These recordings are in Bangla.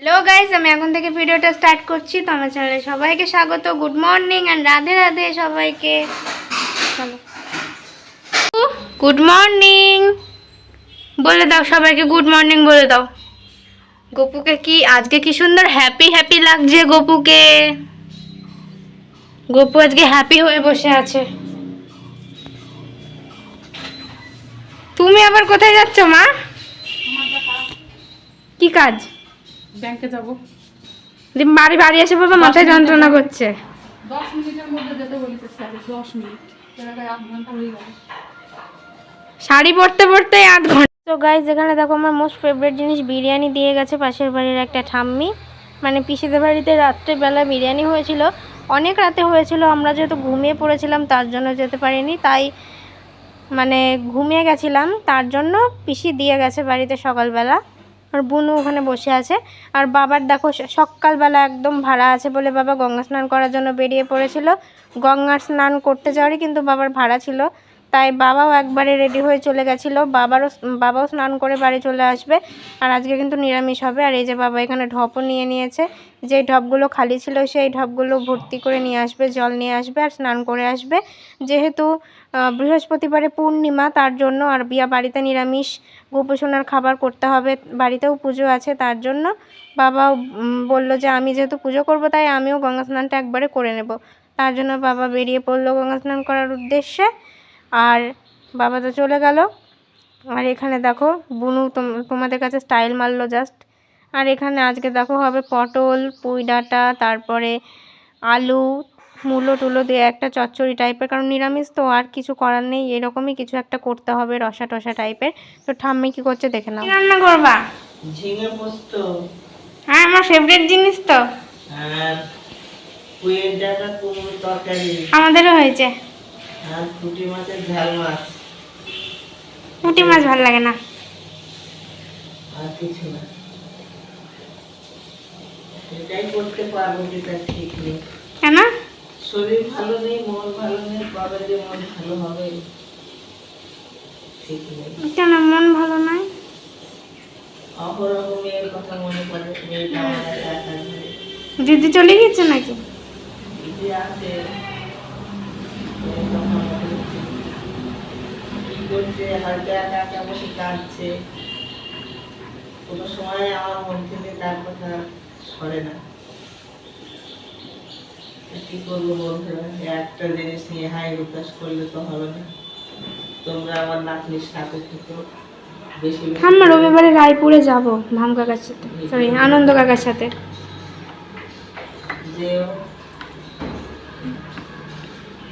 হ্যালো গাইস আমি এখন থেকে ভিডিওটা স্টার্ট করছি। তো আমার চ্যানেলে সবাইকে স্বাগত। Good morning and Radhe Radhe সবাইকে। গুড মর্নিং বলে দাও সবাইকে গুড মর্নিং বলে দাও। গপুকে কি, আজকে কি সুন্দর হ্যাপি হ্যাপি লাগছে গপুকে? গপু আজকে হ্যাপি হয়ে বসে আছে। তুমি আবার কোথায় যাচ্ছ মা? কি কাজ? ব্যাংকে যাব। বাড়ি বাড়ি এসে বাবা মাথায় যন্ত্রণা করছে। দশ মিনিটের মধ্যে যেতে বলেছে স্যার দশ মিনিট। এর আগে আধ ঘণ্টা হয়ে গেল। শাড়ি পরতে পরতে আধ ঘণ্টা। তো গাইজ এখানে দেখো আমার মোস্ট ফেভারিট জিনিস বিরিয়ানি দিয়ে গেছে পাশের বাড়ির একটা ঠাম্মি। মানে পিসিদের বাড়িতে রাত্রেবেলা বিরিয়ানি হয়েছিল। অনেক রাতে হয়েছিল আমরা যেহেতু ঘুমিয়ে পড়েছিলাম তার জন্য যেতে পারিনি। তাই মানে ঘুমিয়ে গেছিলাম তার জন্য পিসি দিয়ে গেছে বাড়িতে সকালবেলা। আর বুনু ওখানে বসে আছে। আর বাবার দেখো সকালবেলা একদম ভাড়া আছে বলে বাবা গঙ্গা স্নান করার জন্য বেরিয়ে পড়েছিল। গঙ্গার স্নান করতে যাওয়ারই কিন্তু বাবার ভাড়া ছিল। তাই বাবাও একবারে রেডি হয়ে চলে গেছিল। বাবারও বাবাও স্নান করে বাড়ি চলে আসবে। আর আজকে কিন্তু নিরামিষ হবে। আর এই যে বাবা এখানে ঢপও নিয়ে নিয়েছে। যেই ঢপগুলো খালি ছিল, সেই ঢপগুলো ভর্তি করে নিয়ে আসবে, জল নিয়ে আসবে আর স্নান করে আসবে। যেহেতু বৃহস্পতিবারে পূর্ণিমা, তার জন্য আর বিয়া বাড়িতে নিরামিষ গোপোষণার খাবার করতে হবে। বাড়িতেও পুজো আছে তার জন্য। বাবাও বলল যে আমি যেহেতু পুজো করব, তাই আমিও গঙ্গা স্নানটা একবারে করে নেব। তার জন্য বাবা বেরিয়ে পড়ল গঙ্গা স্নান করার উদ্দেশ্যে। আর বাবা তো চলে গেল। আর এখানে দেখো বুনু তোম- তোমাদের কাছে স্টাইল মারলো জাস্ট আর এখানে আজকে দেখো হবে পটল পুঁই ডাঁটা তারপরে আলু মূলো টুলো দিয়ে একটা চচ্চড়ি টাইপের কারণ নিরামিষ তো আর কিছু করার নেই। এরকমই কিছু একটা করতে হবে রসা টসা টাইপের তো ঠাম্মি কি করছে দেখে নাও। রান্না করবা? ঝিঙে পোস্ত। হ্যাঁ আমার ফেভারিট জিনিস তো। আর পুয়ের ডাটা কুমড়ো তরকারি। আমাদেরও হয়েছে। আর পুঁটি মাছের ঝাল মাছ। পুঁটি মাছ ভালো লাগে না। আর কিছু না। এটাই করতে পারব যেটা ঠিক নেই। কেন? শরীর ভালো নেই মন ভালো নেই কবে যে মন ভালো হবে ঠিক নেই। কেন? মন ভালো নয় অহরহ মেয়ের কথা মনে পড়ে মেয়েটা আমার। দিদি চলে গেছে নাকি? দিদি আছে মেয়ের কথা মনে পড়ছে। কি করছে হয়তো একা একা বসে কাঁদছে কোনো সময় আমার মন থেকে তার কথা সরে না। কি করব বন্ধুরা? একটা জিনিস নিয়ে হাই উল্লাস করলে তো হবে না। তোমরা আমার নাতনির সাথে থেকো। আমরা রবিবারে রায়পুরে যাব ভাম কাকার সাথে। সরি আনন্দ কাকার সাথে। যেও।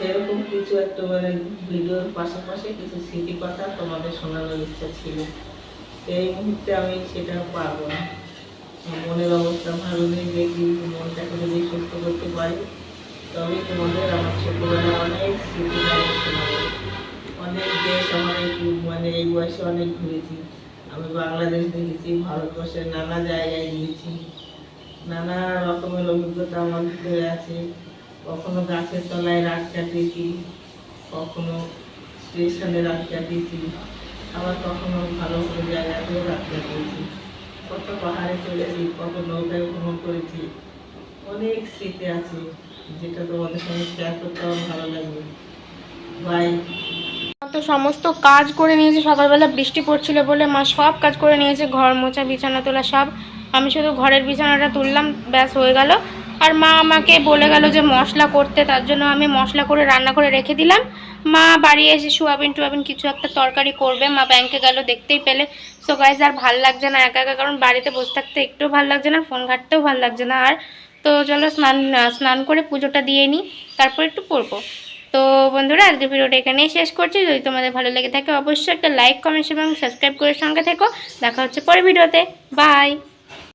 সেরকম কিছু একটা মানে ভিডিওর পাশাপাশি কিছু স্মৃতি কথা তোমাদের শোনানোর ইচ্ছা ছিল। এই মুহূর্তে আমি সেটা পারব না। আমার মনের অবস্থা ভালো নেই, দেখি মনটাকে যদি সুস্থ করতে পারি, তবে তোমাদের আমার ছোটবেলা অনেক স্মৃতি অনেক দেশ অনেক মানে এই বয়সে অনেক ঘুরেছি। আমি বাংলাদেশ দেখেছি, ভারতবর্ষের নানা জায়গায় গিয়েছি নানা রকমের অভিজ্ঞতা আমার ভিতরে আছে। কখনো গাছের তলায় রাত কাটিয়েছি, কখনো স্টেশনে রাত কাটিয়েছি, আবার কখনো ভালো ভালো জায়গাতেও রাত কাটিয়েছি। কত পাহাড়ে চলেছি, কত নৌকায় ভ্রমণ করেছি, অনেক স্মৃতি আছে, যেটা তোমাদের সঙ্গে শেয়ার করতে আমার ভালো লাগবে বাই তো সমস্ত কাজ করে নিয়েছে, সকালবেলা বৃষ্টি পড়ছিল বলে মা সব কাজ করে নিয়েছে, ঘর মোছা, বিছানা তোলা সব। আমি শুধু ঘরের বিছানাটা তুললাম, ব্যাস হয়ে গেল। আর মা আমাকে বলে গেল যে মশলা করতে, তার জন্য আমি মশলা করে রান্না করে রেখে দিলাম। মা বাড়ি এসে সোয়াবিন টুয়াবিন কিছু একটা তরকারি করবে। মা ব্যাংকে গেল, দেখতেই পেলে। সো গাইজ আর ভালো লাগছে না একা একা, কারণ বাড়িতে বসে থাকতে একটু ভালো লাগছে না ফোন ঘাটতেও ভালো লাগছে না। আর তো চলো স্নান স্নান করে পুজোটা দিয়ে নিই তারপর একটু পড়ব তো বন্ধুরা, আজকের ভিডিওটা এখানেই শেষ করছি। যদি তোমাদের ভালো লেগে থাকে, অবশ্যই একটা লাইক কমেন্ট এবং সাবস্ক্রাইব করে সঙ্গে থেকো। দেখা হচ্ছে পরে ভিডিওতে। বাই